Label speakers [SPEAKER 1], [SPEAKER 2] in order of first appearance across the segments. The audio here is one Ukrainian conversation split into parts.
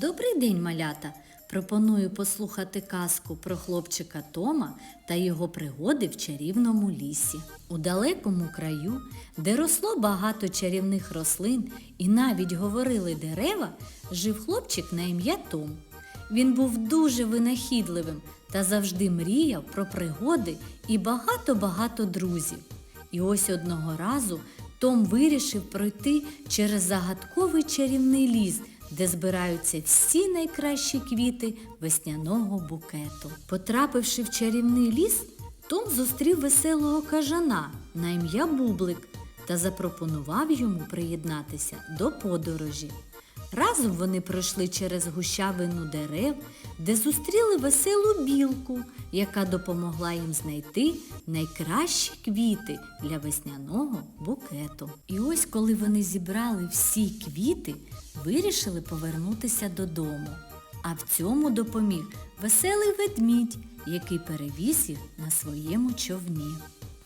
[SPEAKER 1] Добрий день, малята! Пропоную послухати казку про хлопчика Тома та його пригоди в чарівному лісі. У далекому краю, де росло багато чарівних рослин і навіть говорили дерева, жив хлопчик на ім'я Том. Він був дуже винахідливим та завжди мріяв про пригоди і багато-багато друзів. І ось одного разу Том вирішив пройти через загадковий чарівний ліс, де збираються всі найкращі квіти весняного букету. Потрапивши в чарівний ліс, Том зустрів веселого кажана на ім'я Бублик та запропонував йому приєднатися до подорожі. Разом вони пройшли через гущавину дерев, де зустріли веселу білку, яка допомогла їм знайти найкращі квіти для весняного букету. І ось коли вони зібрали всі квіти, вирішили повернутися додому. А в цьому допоміг веселий ведмідь, який перевіз їх на своєму човні.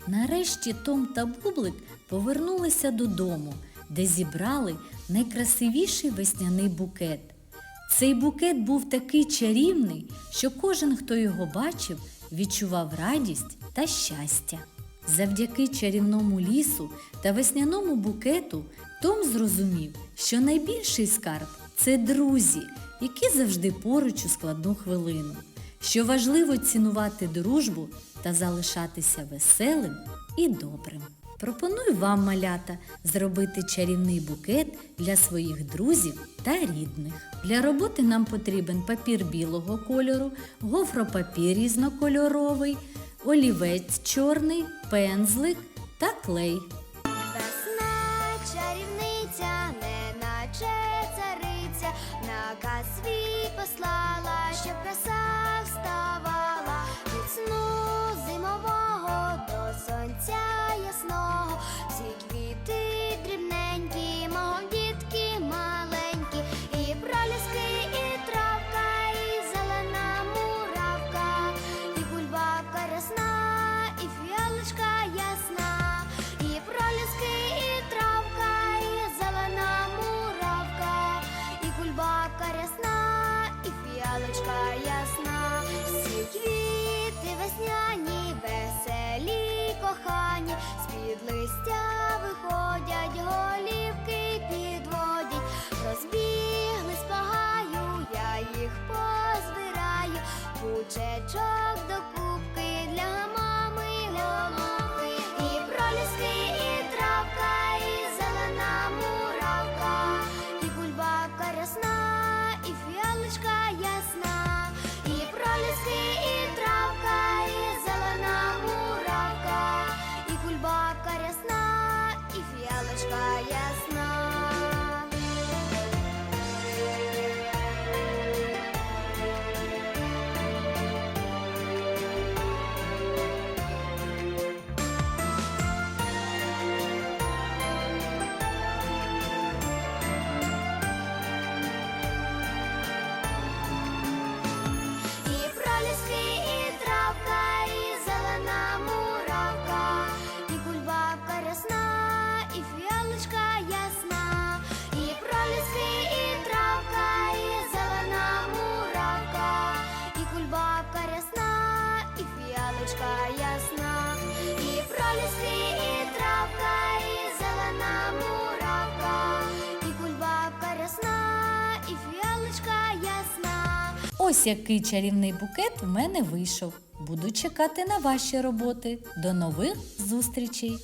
[SPEAKER 1] Нарешті Том та Бублик повернулися додому, де зібрали найкрасивіший весняний букет. Цей букет був такий чарівний, що кожен, хто його бачив, відчував радість та щастя. Завдяки чарівному лісу та весняному букету Том зрозумів, що найбільший скарб це друзі, які завжди поруч у складну хвилину, що важливо цінувати дружбу та залишатися веселим і добрим. Пропоную вам, малята, зробити чарівний букет для своїх друзів та рідних. Для роботи нам потрібен папір білого кольору, гофропапір різнокольоровий, олівець чорний, пензлик та клей.
[SPEAKER 2] Весна чарівниця, неначе цариця, наказ свій послала, щоб краса вставала від сну квіти
[SPEAKER 1] Ось який чарівний букет в мене вийшов. Буду чекати на ваші роботи. До нових зустрічей!